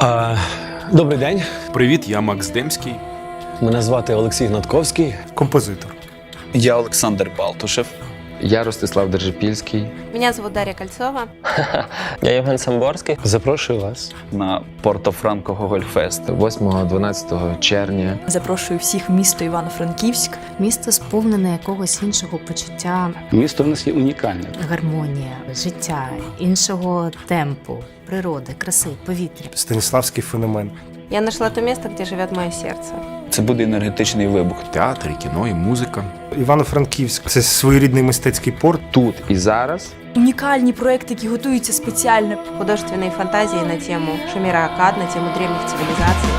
А, добрий день. Привіт, я Макс Демський. Мене звати Олексій Гнатковський. Композитор. Я Олександр Балтушев. Я Ростислав Держипільський. Меня зовут Дарья Кольцова. Я Євген Самборський. Запрошую вас. на Порто-Франко Гогольфест. 8-12 червня. Запрошую всіх в місто Івано-Франківськ. Місто сповнене якогось іншого почуття, Місто в нас є унікальне. гармонія, життя, іншого темпу, природи, краси, повітря. Станіславський феномен. Я знайшла то місце, де живе моє серце. Це буде енергетичний вибух. Театр, і кіно, і музика. Івано-Франківськ це своєрідний мистецький порт. Тут і зараз Унікальні проекти, які готуються спеціально. Художественні фантазії на тему Шаміра Акад, на тему древніх цивилизаций.